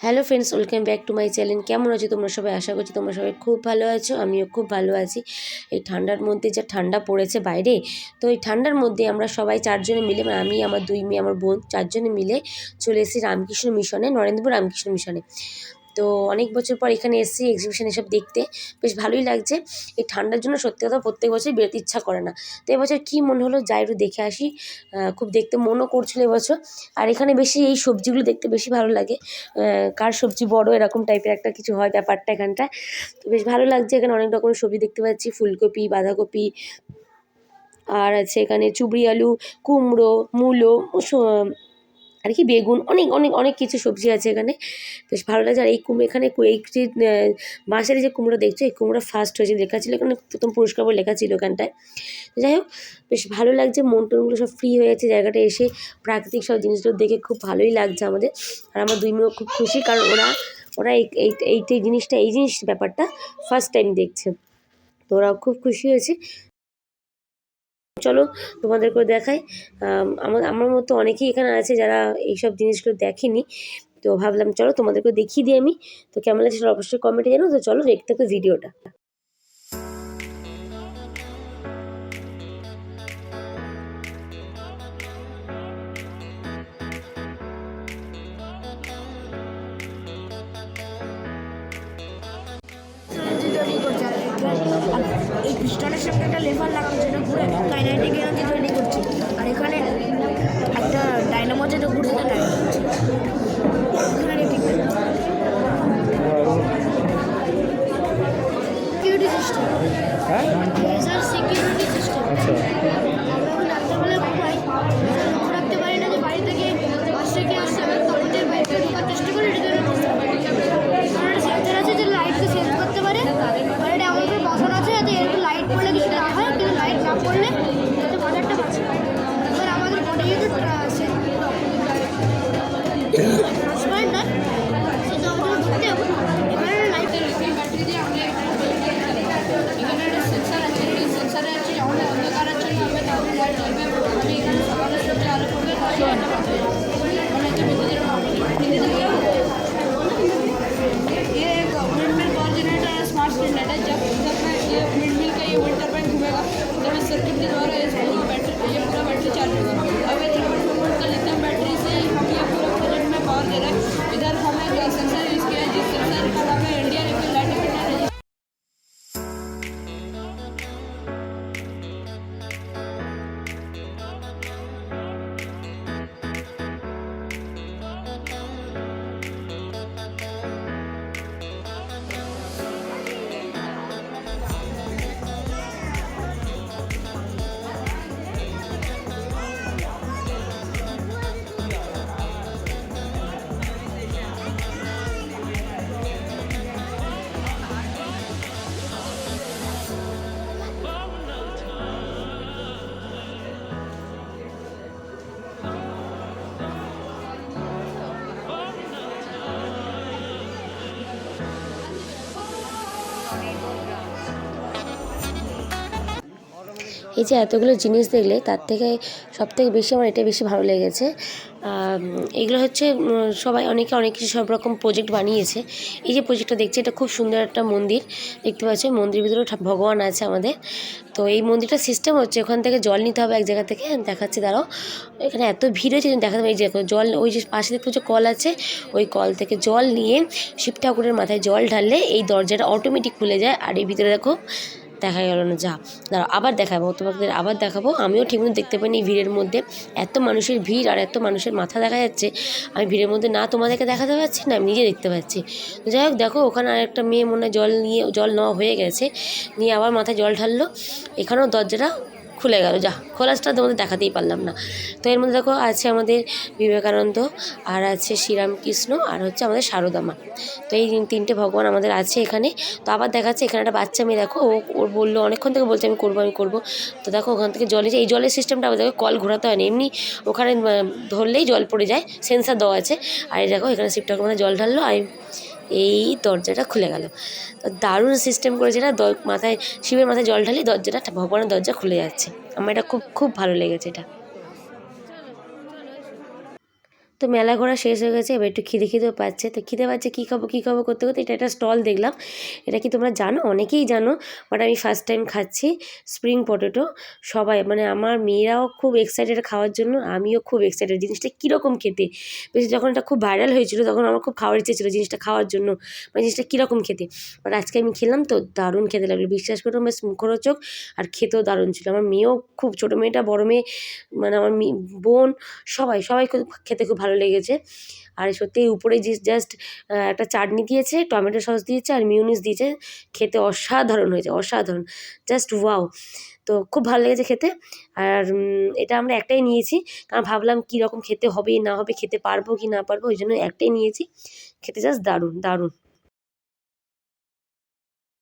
Hello friends welcome back to my channel কেমন আছো তোমরা সবাই? আশা করছি তোমরা সবাই খুব ভালো আছো, আমিও খুব ভালো আছি। এই ঠান্ডার মধ্যে যা ঠান্ডা পড়েছে বাইরে, তো এই ঠান্ডার মধ্যে আমরা সবাই চারজনে মিলে মানে আমি, আমার দুই মেয়ে, আমার বোন, চারজনে মিলে চলে এসেছি রামকৃষ্ণ মিশনে, নরেন্দ্রপুর রামকৃষ্ণ মিশনে। তো অনেক বছর পর এখানে এসেছি এক্সিবিশন এসব দেখতে। বেশ ভালোই লাগছে। এই ঠান্ডার জন্য সত্যি কথা প্রত্যেক বছরই বেরোতে ইচ্ছা করে না। তো এবছর কী মনে হলো? যাই একটু দেখে আসি। খুব দেখতে মনও করছিল এবছর। আর এখানে বেশি এই সবজিগুলো দেখতে বেশি ভালো লাগে। কার সবজি বড়, এরকম টাইপের একটা কিছু হয় ব্যাপারটা এখানটায়। তো বেশ ভালো লাগছে এখানে অনেক রকমের সবজি দেখতে পাচ্ছি। ফুলকপি, বাঁধাকপি। আর আছে এখানে চুবড়ি আলু, কুমড়ো, মূলো আর কি বেগুন, অনেক অনেক অনেক কিছু সবজি আছে এখানে। বেশ ভালো লাগছে। আর এই কুমড়ো এখানে এই যে বাঁশের যে কুমড়ো দেখছ, এই কুমড়ো ফার্স্ট হয়েছে। লেখা ছিল এখানে, প্রথম পুরস্কার বলে লেখা ছিল এখানটায় যাই হোক, বেশ ভালো লাগছে। মন টনগুলো সব ফ্রি হয়ে যাচ্ছে জায়গাটা এসে। প্রাকৃতিক সব জিনিসগুলো দেখে খুব ভালোই লাগছে আমাদের। আর আমার দুই মেয়েও খুব খুশি, কারণ ওরা ওরা এই এই জিনিসটা, এই জিনিস ব্যাপারটা ফার্স্ট টাইম দেখছে। তো ওরাও খুব খুশি হয়েছে। চলো তোমাদেরকেও দেখাই। আমার আমার মতো অনেকেই এখানে আছে যারা এইসব জিনিসগুলো দেখেনি। তো ভাবলাম চলো তোমাদেরকেও দেখিয়ে দিই আমি। তো কেমন লাগছে অবশ্যই কমেন্টে জানো। তো চলো দেখতে থাকো ভিডিওটা। এই পিস্টনের সঙ্গে একটা লেভার লাগানো যেটা ঘুরে কাইনেটিক এনার্জি তৈরি করছে আর এখানে একটা ডাইনামো যেটা ঘুরে সেটা ডাইনামো হচ্ছে কিনেটিক সিকিউরিটি সিস্টেম হ্যাঁ? লেজার সিকিউরিটি সিস্টেম আচ্ছা। এই যে এতগুলো জিনিস দেখলে তার থেকে সব থেকে বেশি আমার এটা বেশি ভালো লেগেছে। এগুলো হচ্ছে সবাই অনেকে অনেক কিছু সব রকম প্রজেক্ট বানিয়েছে। এই যে প্রজেক্টটা দেখছি, এটা খুব সুন্দর একটা মন্দির দেখতে পাচ্ছি। মন্দিরের ভিতরে ভগবান আছে আমাদের। তো এই মন্দিরটা সিস্টেম হচ্ছে, ওখান থেকে জল নিতে হবে এক জায়গা থেকে। দেখাচ্ছি, দাঁড়াও। এখানে এত ভিড় হয়েছে দেখাতে এই যে জল, ওই যে পাশে দেখতে পাচ্ছ কল আছে। ওই কল থেকে জল নিয়ে শিব ঠাকুরের মাথায় জল ঢাললে এই দরজাটা অটোমেটিক খুলে যায়। আর এই ভিতরে দেখো দেখা গেল না, যা। দাঁড়াও, আবার দেখাবো, তোমাদের আবার দেখাবো। আমিও ঠিকমতো দেখতে পাইনি ভিড়ের মধ্যে। এত মানুষের ভিড় আর এত মানুষের মাথা দেখা যাচ্ছে। আমি ভিড়ের মধ্যে না তোমাদেরকে দেখাতে পাচ্ছি না আমি নিজে দেখতে পাচ্ছি। যাই হোক, দেখো, ওখানে আর একটা মেয়ে মনে জল নিয়ে, জল নেওয়া হয়ে গেছে। নিয়ে আবার মাথায় জল ঢাললো। এখানেও দরজাটা খুলে গেল, যা খোলাসটা তোমাদের দেখাতেই পারলাম না। তো এর মধ্যে দেখো, আছে আমাদের বিবেকানন্দ, আর আছে শ্রীরামকৃষ্ণ, আর হচ্ছে আমাদের সারদা মা তো এই তিনটে ভগবান আমাদের আছে এখানে। তো আবার দেখাচ্ছে এখানে একটা বাচ্চা মেয়ে, দেখো, ও ওর বলল, অনেকক্ষণ থেকে বলছে, আমি করব আমি করব। তো দেখো, ওখান থেকে জলে এই জলের সিস্টেমটা আবার দেখো, কল ঘোরাতে হয় না। এমনি ওখানে ধরলেই জল পড়ে যায় সেন্সার দেওয়া আছে। আর এই দেখো, এখানে শিব ঠাকুর মাথায় জল ঢাললো, আর এই দরজাটা খুলে গেল। তো দারুণ সিস্টেম করেছে না? মাথায় শিবের মাথায় জল ঢালি দরজাটা ভগবানের দরজা খুলে যাচ্ছে। আমার এটা খুব খুব ভালো লেগেছে এটা। তো মেলা ঘোরা শেষ হয়ে গেছে, এবার একটু খিদে খিদেও পাচ্ছে। তো খিদে পাচ্ছে, কী খাব কী খাব করতে করতে এটা একটা স্টল দেখলাম। এটা কি তোমরা জানো? অনেকেই জানো বাট আমি ফার্স্ট টাইম খাচ্ছি স্প্রিং পটেটো সবাই মানে আমার মেয়েরাও খুব এক্সাইটেড খাওয়ার জন্য, আমিও খুব এক্সাইটেড জিনিসটা কীরকম খেতে? বেশি যখন এটা খুব ভাইরাল হয়েছিল, তখন আমার খুব খাওয়ার ইচ্ছে ছিল জিনিসটা খাওয়ার জন্য মানে জিনিসটা কীরকম খেতে? বাট আজকে আমি খেলাম তো, দারুণ খেতে লাগল। বিশ্বাস করো, বেশ মুখরোচক আর খেতেও দারুণ ছিল। আমার মেয়েও খুব, ছোটো মেয়েটা, বড় মেয়ে মানে আমার বোন, সবাই সবাই খেতে খুব ভালো লেগেছে। আর সত্যি উপরে যে জাস্ট একটা চাটনি দিয়েছে, টমেটো সস দিয়েছে আর মিউনিস দিয়েছে, খেতে অসাধারণ হয়েছে, অসাধারণ। জাস্ট ওয়াও তো খুব ভালো লেগেছে খেতে। আর এটা আমরা একটাই নিয়েছি। কারণ ভাবলাম কী রকম খেতে হবে, না হবে, খেতে পারব কি না পারব, ওই জন্য একটাই নিয়েছি। খেতে জাস্ট দারুণ দারুণ।